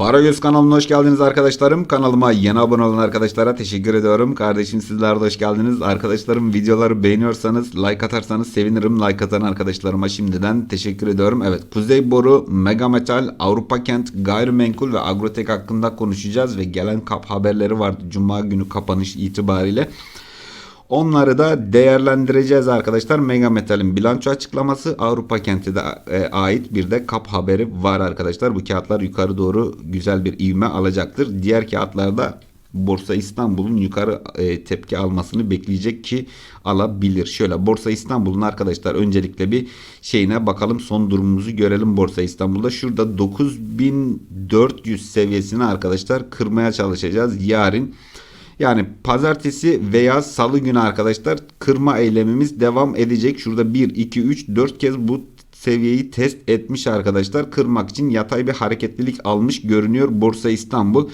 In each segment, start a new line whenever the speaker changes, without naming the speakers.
Paragöz kanalına hoş geldiniz arkadaşlarım. Kanalıma yeni abone olan arkadaşlara teşekkür ediyorum. Kardeşim sizler de hoş geldiniz. Arkadaşlarım videoları beğeniyorsanız like atarsanız sevinirim. Like atan arkadaşlarıma şimdiden teşekkür ediyorum. Evet Kuzey Boru, Mega Metal, Avrupa Kent, Gayrimenkul ve Agrotek hakkında konuşacağız. Ve gelen kap haberleri vardı Cuma günü kapanış itibariyle. Onları da değerlendireceğiz arkadaşlar. Mega Metal'in bilanço açıklaması Avrupa kenti de e, ait bir de kap haberi var arkadaşlar. Bu kağıtlar yukarı doğru güzel bir ivme alacaktır. Diğer kağıtlarda Borsa İstanbul'un yukarı e, tepki almasını bekleyecek ki alabilir. Şöyle Borsa İstanbul'un arkadaşlar öncelikle bir şeyine bakalım son durumumuzu görelim Borsa İstanbul'da. Şurada 9400 seviyesini arkadaşlar kırmaya çalışacağız. Yarın yani pazartesi veya salı günü arkadaşlar kırma eylemimiz devam edecek. Şurada 1, 2, 3, 4 kez bu seviyeyi test etmiş arkadaşlar. Kırmak için yatay bir hareketlilik almış görünüyor Borsa İstanbul.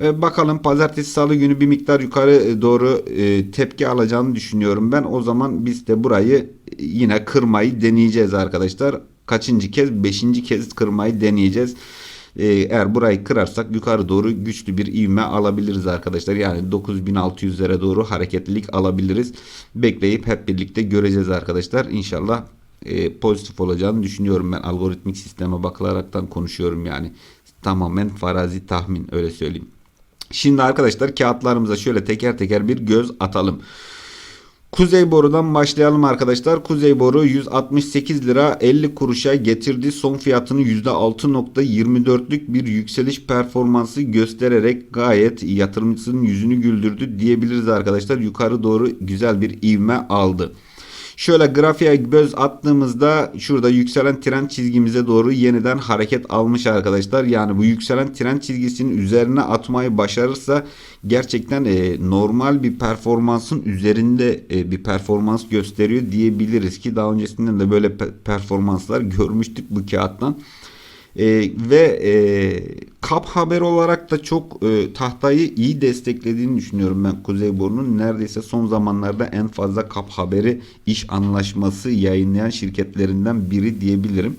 Ee, bakalım pazartesi salı günü bir miktar yukarı doğru e, tepki alacağını düşünüyorum ben. O zaman biz de burayı yine kırmayı deneyeceğiz arkadaşlar. Kaçıncı kez? Beşinci kez kırmayı deneyeceğiz. Ee, eğer burayı kırarsak yukarı doğru güçlü bir ivme alabiliriz arkadaşlar. Yani 9600'lere doğru hareketlilik alabiliriz. Bekleyip hep birlikte göreceğiz arkadaşlar. İnşallah e, pozitif olacağını düşünüyorum ben. Algoritmik sisteme bakılaraktan konuşuyorum yani. Tamamen farazi tahmin öyle söyleyeyim. Şimdi arkadaşlar kağıtlarımıza şöyle teker teker bir göz atalım. Kuzey borudan başlayalım arkadaşlar. Kuzey boru 168 lira 50 kuruşa getirdi. Son fiyatını %6.24'lük bir yükseliş performansı göstererek gayet yatırımcısının yüzünü güldürdü diyebiliriz arkadaşlar. Yukarı doğru güzel bir ivme aldı. Şöyle grafiğe göz attığımızda şurada yükselen trend çizgimize doğru yeniden hareket almış arkadaşlar. Yani bu yükselen trend çizgisinin üzerine atmayı başarırsa gerçekten e, normal bir performansın üzerinde e, bir performans gösteriyor diyebiliriz ki daha öncesinden de böyle pe- performanslar görmüştük bu kağıttan. E, ve e, kap haber olarak da çok e, tahtayı iyi desteklediğini düşünüyorum ben Kuzey Boru'nun. Neredeyse son zamanlarda en fazla kap haberi iş anlaşması yayınlayan şirketlerinden biri diyebilirim.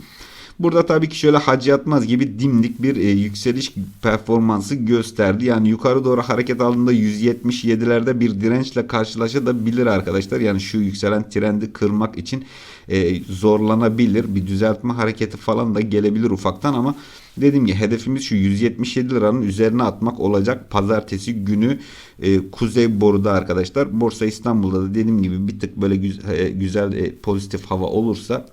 Burada tabii ki şöyle hacı yatmaz gibi dimdik bir e, yükseliş performansı gösterdi. Yani yukarı doğru hareket aldığında 177'lerde bir dirençle karşılaşabilir arkadaşlar. Yani şu yükselen trendi kırmak için e, zorlanabilir. Bir düzeltme hareketi falan da gelebilir ufaktan ama dediğim gibi hedefimiz şu 177 liranın üzerine atmak olacak. Pazartesi günü e, Kuzey Boru'da arkadaşlar. Borsa İstanbul'da da dediğim gibi bir tık böyle güzel, e, güzel e, pozitif hava olursa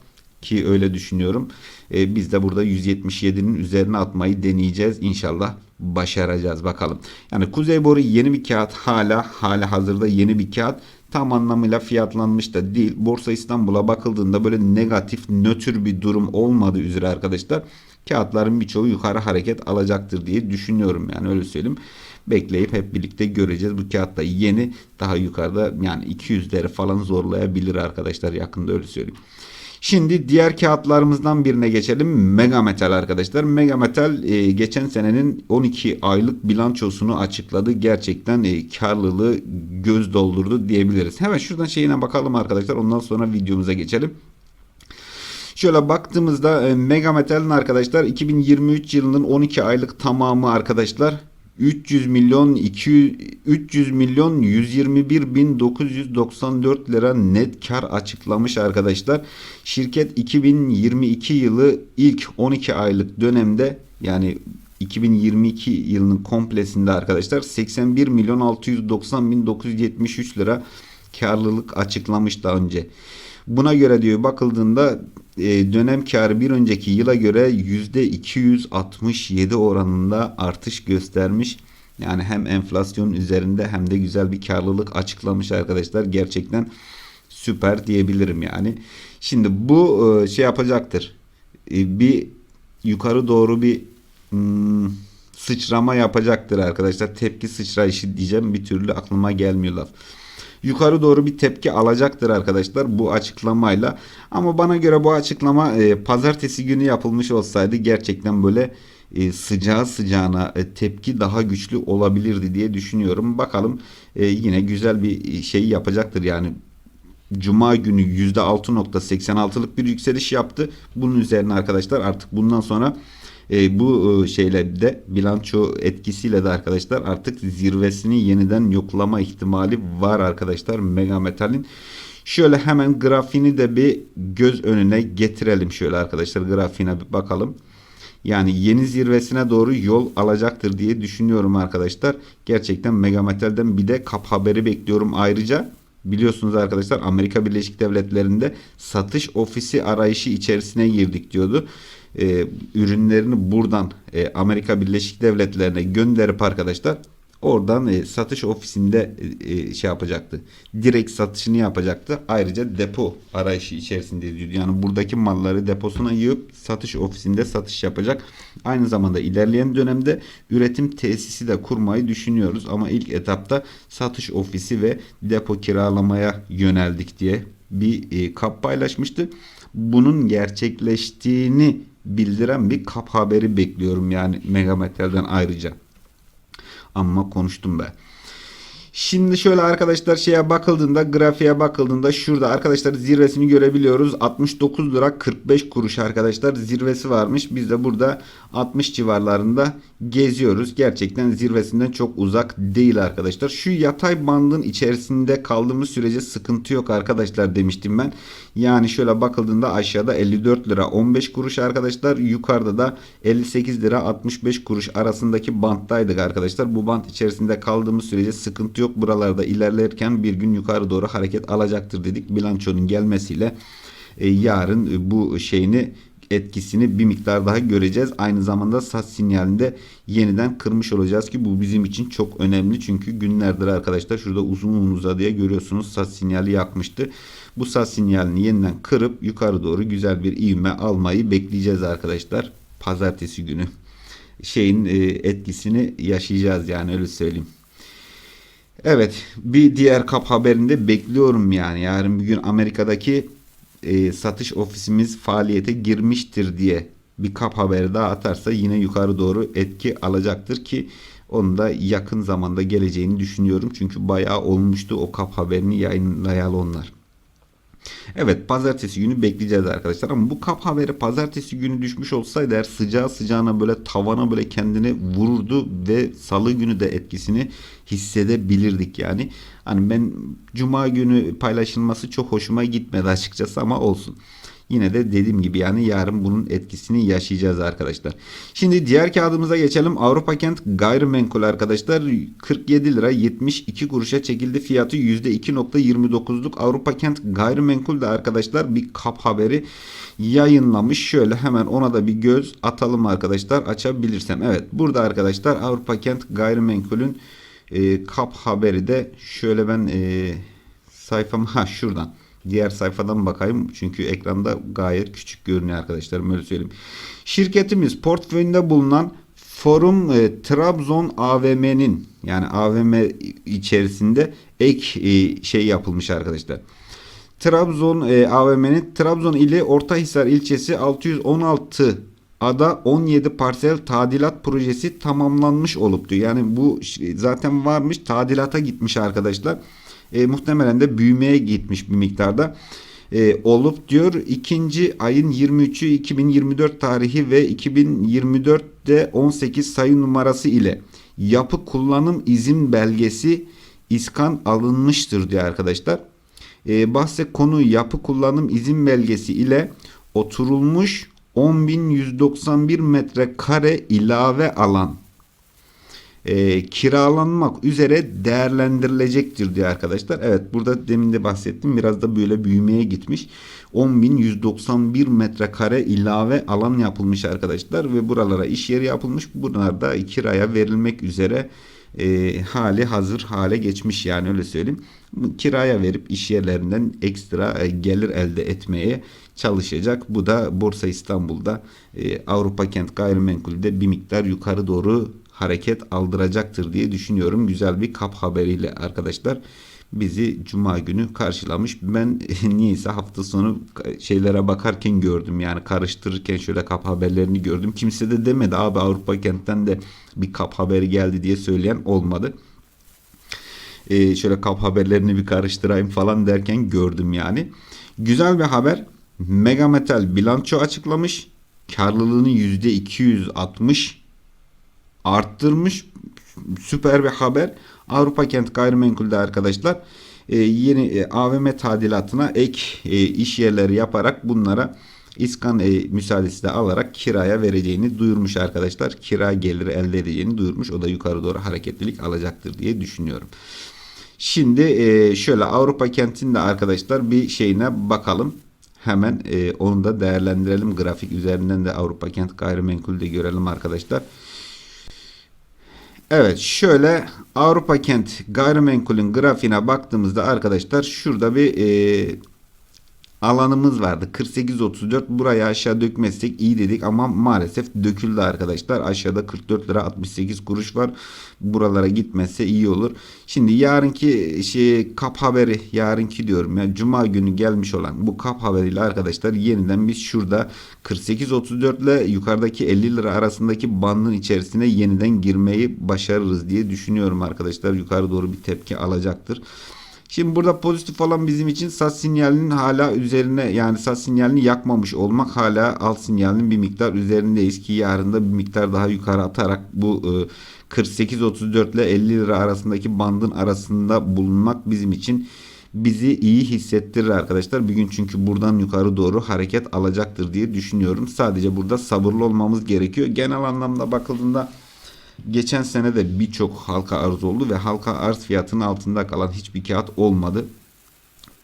ki öyle düşünüyorum. E, biz de burada 177'nin üzerine atmayı deneyeceğiz. İnşallah başaracağız bakalım. Yani Kuzey Boru yeni bir kağıt hala hala hazırda yeni bir kağıt tam anlamıyla fiyatlanmış da değil. Borsa İstanbul'a bakıldığında böyle negatif nötr bir durum olmadığı üzere arkadaşlar kağıtların birçoğu yukarı hareket alacaktır diye düşünüyorum yani öyle söyleyeyim. Bekleyip hep birlikte göreceğiz. Bu kağıt da yeni daha yukarıda yani 200'leri falan zorlayabilir arkadaşlar yakında öyle söyleyeyim. Şimdi diğer kağıtlarımızdan birine geçelim. Mega Metal arkadaşlar. Mega Metal e, geçen senenin 12 aylık bilançosunu açıkladı. Gerçekten e, karlılığı göz doldurdu diyebiliriz. Hemen şuradan şeyine bakalım arkadaşlar. Ondan sonra videomuza geçelim. Şöyle baktığımızda e, Mega Metal'in arkadaşlar 2023 yılının 12 aylık tamamı arkadaşlar 300 milyon 200 300 milyon 121 bin 994 lira net kar açıklamış arkadaşlar. Şirket 2022 yılı ilk 12 aylık dönemde yani 2022 yılının komplesinde arkadaşlar 81 milyon 690 bin 973 lira karlılık açıklamış daha önce. Buna göre diyor bakıldığında e, dönem karı bir önceki yıla göre %267 oranında artış göstermiş. Yani hem enflasyon üzerinde hem de güzel bir karlılık açıklamış arkadaşlar. Gerçekten süper diyebilirim yani. Şimdi bu e, şey yapacaktır. E, bir yukarı doğru bir hmm, sıçrama yapacaktır arkadaşlar. Tepki sıçrayışı diyeceğim bir türlü aklıma gelmiyor laf yukarı doğru bir tepki alacaktır arkadaşlar bu açıklamayla. Ama bana göre bu açıklama e, pazartesi günü yapılmış olsaydı gerçekten böyle e, sıcağı sıcağına e, tepki daha güçlü olabilirdi diye düşünüyorum. Bakalım e, yine güzel bir şey yapacaktır yani. Cuma günü %6.86'lık bir yükseliş yaptı. Bunun üzerine arkadaşlar artık bundan sonra E, bu e, şeyle de bilanço etkisiyle de arkadaşlar artık zirvesini yeniden yoklama ihtimali var arkadaşlar Mega Metal'in. Şöyle hemen grafiğini de bir göz önüne getirelim şöyle arkadaşlar grafiğine bir bakalım. Yani yeni zirvesine doğru yol alacaktır diye düşünüyorum arkadaşlar. Gerçekten Mega Metal'den bir de kap haberi bekliyorum ayrıca. Biliyorsunuz arkadaşlar Amerika Birleşik Devletleri'nde satış ofisi arayışı içerisine girdik diyordu. Ee, ürünlerini buradan e, Amerika Birleşik Devletleri'ne gönderip arkadaşlar oradan e, satış ofisinde e, e, şey yapacaktı. Direkt satışını yapacaktı. Ayrıca depo arayışı içerisinde diyordu. Yani buradaki malları deposuna yığıp satış ofisinde satış yapacak. Aynı zamanda ilerleyen dönemde üretim tesisi de kurmayı düşünüyoruz. Ama ilk etapta satış ofisi ve depo kiralamaya yöneldik diye bir e, kap paylaşmıştı. Bunun gerçekleştiğini bildiren bir kap haberi bekliyorum yani Megametal'den ayrıca. Amma konuştum be. Şimdi şöyle arkadaşlar şeye bakıldığında grafiğe bakıldığında şurada arkadaşlar zirvesini görebiliyoruz. 69 lira 45 kuruş arkadaşlar zirvesi varmış. Biz de burada 60 civarlarında geziyoruz. Gerçekten zirvesinden çok uzak değil arkadaşlar. Şu yatay bandın içerisinde kaldığımız sürece sıkıntı yok arkadaşlar demiştim ben. Yani şöyle bakıldığında aşağıda 54 lira 15 kuruş arkadaşlar. Yukarıda da 58 lira 65 kuruş arasındaki banttaydık arkadaşlar. Bu bant içerisinde kaldığımız sürece sıkıntı yok. Buralarda ilerlerken bir gün yukarı doğru hareket alacaktır dedik. Bilançonun gelmesiyle e, yarın e, bu şeyini etkisini bir miktar daha göreceğiz. Aynı zamanda sat sinyalinde yeniden kırmış olacağız ki bu bizim için çok önemli. Çünkü günlerdir arkadaşlar şurada uzun uzadıya görüyorsunuz sat sinyali yakmıştı. Bu sat sinyalini yeniden kırıp yukarı doğru güzel bir ivme almayı bekleyeceğiz arkadaşlar. Pazartesi günü şeyin e, etkisini yaşayacağız yani öyle söyleyeyim. Evet bir diğer kap haberinde bekliyorum yani yarın bir gün Amerika'daki e, satış ofisimiz faaliyete girmiştir diye bir kap haberi daha atarsa yine yukarı doğru etki alacaktır ki onu da yakın zamanda geleceğini düşünüyorum. Çünkü bayağı olmuştu o kap haberini yayınlayalı onlar. Evet pazartesi günü bekleyeceğiz arkadaşlar ama bu kap haberi pazartesi günü düşmüş olsaydı eğer sıcağı sıcağına böyle tavana böyle kendini vururdu ve salı günü de etkisini hissedebilirdik yani. Hani ben cuma günü paylaşılması çok hoşuma gitmedi açıkçası ama olsun. Yine de dediğim gibi yani yarın bunun etkisini yaşayacağız arkadaşlar. Şimdi diğer kağıdımıza geçelim. Avrupa Kent gayrimenkul arkadaşlar 47 lira 72 kuruşa çekildi. Fiyatı %2.29'luk Avrupa Kent gayrimenkul de arkadaşlar bir kap haberi yayınlamış. Şöyle hemen ona da bir göz atalım arkadaşlar açabilirsem. Evet burada arkadaşlar Avrupa Kent gayrimenkulün e, kap haberi de şöyle ben e, sayfam ha şuradan diğer sayfadan bakayım. Çünkü ekranda gayet küçük görünüyor arkadaşlar. Öyle söyleyeyim. Şirketimiz portföyünde bulunan Forum e, Trabzon AVM'nin yani AVM içerisinde ek e, şey yapılmış arkadaşlar. Trabzon e, AVM'nin Trabzon ili Ortahisar ilçesi 616 ada 17 parsel tadilat projesi tamamlanmış olup diyor. Yani bu zaten varmış tadilata gitmiş arkadaşlar e, muhtemelen de büyümeye gitmiş bir miktarda e, olup diyor. ikinci ayın 23'ü 2024 tarihi ve 2024'te 18 sayı numarası ile yapı kullanım izin belgesi iskan alınmıştır diyor arkadaşlar. E, bahse konu yapı kullanım izin belgesi ile oturulmuş 10.191 metrekare ilave alan e, kiralanmak üzere değerlendirilecektir diyor arkadaşlar. Evet burada demin de bahsettim biraz da böyle büyümeye gitmiş. 10.191 metrekare ilave alan yapılmış arkadaşlar ve buralara iş yeri yapılmış. Bunlar da kiraya verilmek üzere e, hali hazır hale geçmiş yani öyle söyleyeyim. Kiraya verip iş yerlerinden ekstra e, gelir elde etmeye çalışacak. Bu da Borsa İstanbul'da e, Avrupa Kent Gayrimenkul'de bir miktar yukarı doğru hareket aldıracaktır diye düşünüyorum. Güzel bir kap haberiyle arkadaşlar bizi cuma günü karşılamış. Ben niyeyse hafta sonu şeylere bakarken gördüm. Yani karıştırırken şöyle kap haberlerini gördüm. Kimse de demedi abi Avrupa kentten de bir kap haberi geldi diye söyleyen olmadı. Ee, şöyle kap haberlerini bir karıştırayım falan derken gördüm yani. Güzel bir haber. Megametal bilanço açıklamış. karlılığını %260 arttırmış. Süper bir haber. Avrupa Kent Gayrimenkul'de arkadaşlar e, yeni e, AVM tadilatına ek e, iş yerleri yaparak bunlara iskan e, müsaadesi de alarak kiraya vereceğini duyurmuş arkadaşlar. Kira geliri elde edeceğini duyurmuş. O da yukarı doğru hareketlilik alacaktır diye düşünüyorum. Şimdi e, şöyle Avrupa kentinde arkadaşlar bir şeyine bakalım. Hemen e, onu da değerlendirelim. Grafik üzerinden de Avrupa kent gayrimenkulde görelim arkadaşlar. Evet şöyle Avrupa kent gayrimenkulün grafiğine baktığımızda arkadaşlar şurada bir e, alanımız vardı. 48-34 buraya aşağı dökmezsek iyi dedik ama maalesef döküldü arkadaşlar. Aşağıda 44 lira 68 kuruş var. Buralara gitmezse iyi olur. Şimdi yarınki şey kap haberi yarınki diyorum ya cuma günü gelmiş olan bu kap haberiyle arkadaşlar yeniden biz şurada 48-34 ile yukarıdaki 50 lira arasındaki bandın içerisine yeniden girmeyi başarırız diye düşünüyorum arkadaşlar. Yukarı doğru bir tepki alacaktır. Şimdi burada pozitif olan bizim için sat sinyalinin hala üzerine yani sat sinyalini yakmamış olmak hala alt sinyalinin bir miktar üzerindeyiz ki yarın da bir miktar daha yukarı atarak bu e, 48-34 ile 50 lira arasındaki bandın arasında bulunmak bizim için bizi iyi hissettirir arkadaşlar. Bir gün çünkü buradan yukarı doğru hareket alacaktır diye düşünüyorum. Sadece burada sabırlı olmamız gerekiyor. Genel anlamda bakıldığında Geçen sene de birçok halka arz oldu ve halka arz fiyatının altında kalan hiçbir kağıt olmadı.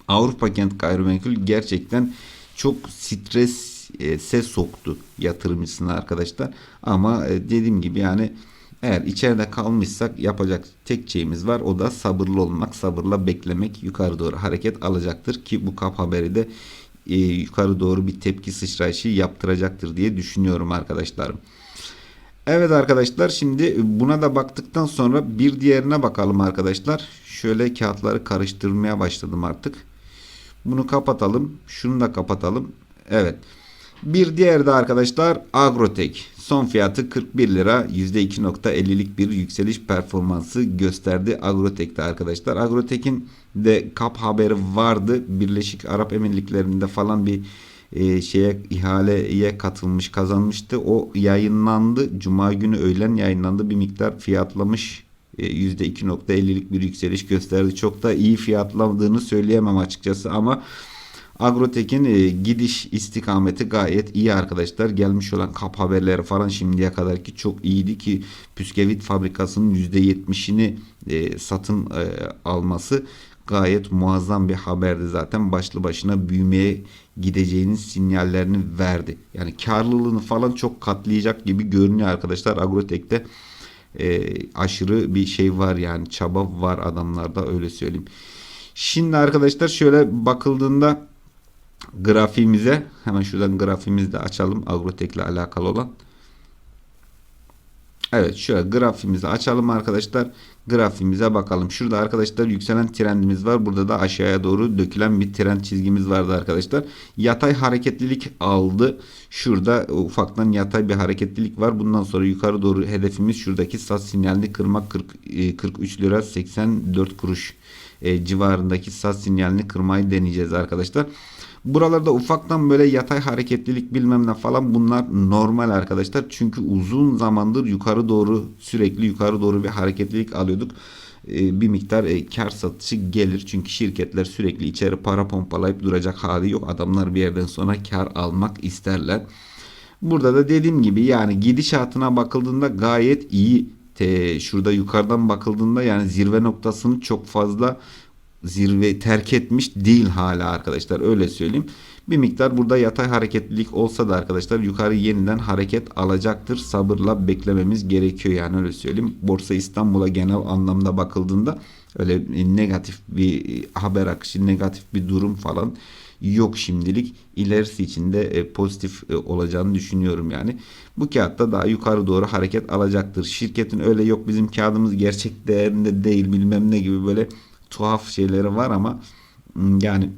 Avrupa Kent Gayrimenkul gerçekten çok strese soktu yatırımcısını arkadaşlar. Ama e, dediğim gibi yani eğer içeride kalmışsak yapacak tek şeyimiz var. O da sabırlı olmak, sabırla beklemek yukarı doğru hareket alacaktır ki bu kap haberi de e, yukarı doğru bir tepki sıçrayışı yaptıracaktır diye düşünüyorum arkadaşlarım. Evet arkadaşlar şimdi buna da baktıktan sonra bir diğerine bakalım arkadaşlar. Şöyle kağıtları karıştırmaya başladım artık. Bunu kapatalım. Şunu da kapatalım. Evet. Bir diğer de arkadaşlar Agrotek. Son fiyatı 41 lira. %2.50'lik bir yükseliş performansı gösterdi Agrotek'te arkadaşlar. Agrotek'in de kap haberi vardı. Birleşik Arap Emirlikleri'nde falan bir e, şeye ihaleye katılmış kazanmıştı. O yayınlandı. Cuma günü öğlen yayınlandı. Bir miktar fiyatlamış e, %2.50'lik bir yükseliş gösterdi. Çok da iyi fiyatladığını söyleyemem açıkçası ama Agrotek'in e, gidiş istikameti gayet iyi arkadaşlar. Gelmiş olan kap haberleri falan şimdiye kadar ki çok iyiydi ki püskevit fabrikasının %70'ini e, satın e, alması gayet muazzam bir haberdi zaten. Başlı başına büyümeye gideceğinin sinyallerini verdi. Yani karlılığını falan çok katlayacak gibi görünüyor arkadaşlar. Agrotek'te e, aşırı bir şey var yani çaba var adamlarda öyle söyleyeyim. Şimdi arkadaşlar şöyle bakıldığında grafiğimize hemen şuradan grafiğimizi de açalım Agrotek ile alakalı olan. Evet şöyle grafimizi açalım arkadaşlar. Grafimize bakalım. Şurada arkadaşlar yükselen trendimiz var. Burada da aşağıya doğru dökülen bir trend çizgimiz vardı arkadaşlar. Yatay hareketlilik aldı. Şurada ufaktan yatay bir hareketlilik var. Bundan sonra yukarı doğru hedefimiz şuradaki sat sinyalini kırmak 40, 43 e, lira 84 kuruş e, civarındaki sat sinyalini kırmayı deneyeceğiz arkadaşlar. Buralarda ufaktan böyle yatay hareketlilik bilmem ne falan bunlar normal arkadaşlar. Çünkü uzun zamandır yukarı doğru sürekli yukarı doğru bir hareketlilik alıyorduk. Ee, bir miktar e, kar satışı gelir. Çünkü şirketler sürekli içeri para pompalayıp duracak hali yok. Adamlar bir yerden sonra kar almak isterler. Burada da dediğim gibi yani gidişatına bakıldığında gayet iyi. Te, şurada yukarıdan bakıldığında yani zirve noktasını çok fazla zirve terk etmiş değil hala arkadaşlar öyle söyleyeyim. Bir miktar burada yatay hareketlilik olsa da arkadaşlar yukarı yeniden hareket alacaktır. Sabırla beklememiz gerekiyor yani öyle söyleyeyim. Borsa İstanbul'a genel anlamda bakıldığında öyle negatif bir haber akışı, negatif bir durum falan yok şimdilik. İlerisi için de e, pozitif e, olacağını düşünüyorum yani. Bu kağıtta daha yukarı doğru hareket alacaktır. Şirketin öyle yok bizim kağıdımız gerçek değerinde değil bilmem ne gibi böyle tuhaf şeyleri var ama hmm, yani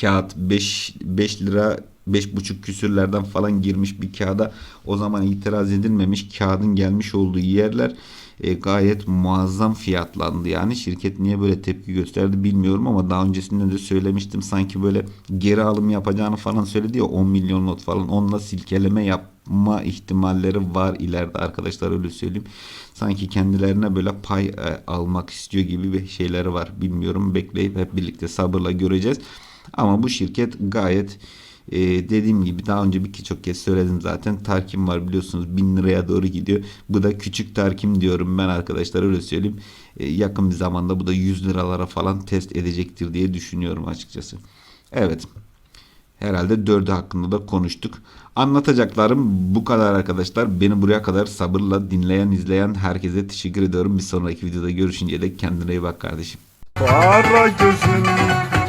kağıt 5 5 lira 5,5 küsürlerden falan girmiş bir kağıda o zaman itiraz edilmemiş kağıdın gelmiş olduğu yerler e, gayet muazzam fiyatlandı. Yani şirket niye böyle tepki gösterdi bilmiyorum ama daha öncesinde de söylemiştim. Sanki böyle geri alım yapacağını falan söyledi ya 10 milyon not falan. Onunla silkeleme yapma ihtimalleri var ileride arkadaşlar öyle söyleyeyim. Sanki kendilerine böyle pay e, almak istiyor gibi bir şeyleri var. Bilmiyorum bekleyip hep birlikte sabırla göreceğiz. Ama bu şirket gayet e, dediğim gibi daha önce birçok kez söyledim zaten. Tarkim var biliyorsunuz 1000 liraya doğru gidiyor. Bu da küçük tarkim diyorum ben arkadaşlar öyle söyleyeyim. E, yakın bir zamanda bu da 100 liralara falan test edecektir diye düşünüyorum açıkçası. Evet. Herhalde dördü hakkında da konuştuk. Anlatacaklarım bu kadar arkadaşlar. Beni buraya kadar sabırla dinleyen, izleyen herkese teşekkür ediyorum. Bir sonraki videoda görüşünceye dek kendine iyi bak kardeşim.
Para gözün